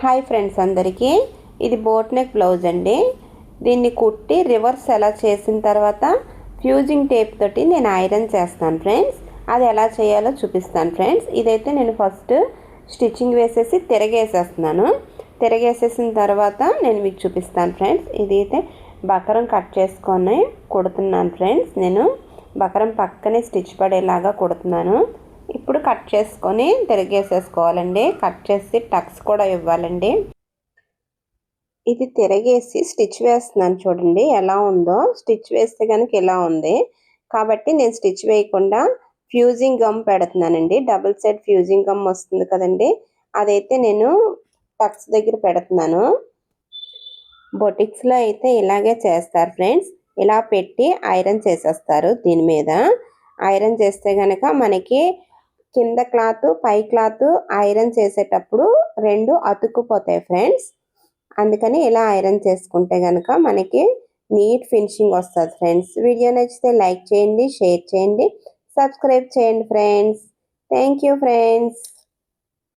Hi friends అందరికీ. ఇది boat neck blouse అండి. దీన్ని కుట్టి రివర్స్ ఎలా చేసిన తర్వాత ఫ్యూజింగ్ టేప్ తోటి నేను ఐరన్ చేస్తాను ఫ్రెండ్స్. అది ఎలా చేయాలో చూపిస్తాను ఫ్రెండ్స్. ఇదైతే నేను ఫస్ట్ స్టిచ్చింగ్ వేసేసి తిరగేసేస్తున్నాను. తిరగేసేసిన తర్వాత నేను మీకు చూపిస్తాను ఫ్రెండ్స్. ఇది అయితే బకరం కట్ చేసుకొని కుడుతున్నాను ఫ్రెండ్స్. నేను బకరం పక్కనే స్టిచ్ పడేలాగా కుడుతున్నాను. ఇప్పుడు కట్ చేసుకొని తిరిగేసేసుకోవాలండి. కట్ చేసి టక్స్ కూడా ఇవ్వాలండి. ఇది తిరగేసి స్టిచ్ వేస్తున్నాను చూడండి ఎలా ఉందో. స్టిచ్ వేస్తే కనుక ఇలా ఉంది. కాబట్టి నేను స్టిచ్ వేయకుండా ఫ్యూజింగ్ గమ్ పెడుతున్నానండి. డబుల్ సైడ్ ఫ్యూజింగ్ గమ్ వస్తుంది కదండి. అదైతే నేను టక్స్ దగ్గర పెడుతున్నాను. బొటిక్స్లో అయితే ఇలాగే చేస్తారు ఫ్రెండ్స్. ఇలా పెట్టి ఐరన్ చేసేస్తారు దీని మీద. ఐరన్ చేస్తే కనుక మనకి కింద క్లాత్ పై క్లాత్ ఐరన్ చేసేటప్పుడు రెండు అతుక్కుపోతాయి ఫ్రెండ్స్. అందుకని ఇలా ఐరన్ చేసుకుంటే కనుక మనకి నీట్ ఫినిషింగ్ వస్తుంది ఫ్రెండ్స్. వీడియో నచ్చితే లైక్ చేయండి షేర్ చేయండి సబ్స్క్రైబ్ చేయండి ఫ్రెండ్స్. Thank you friends.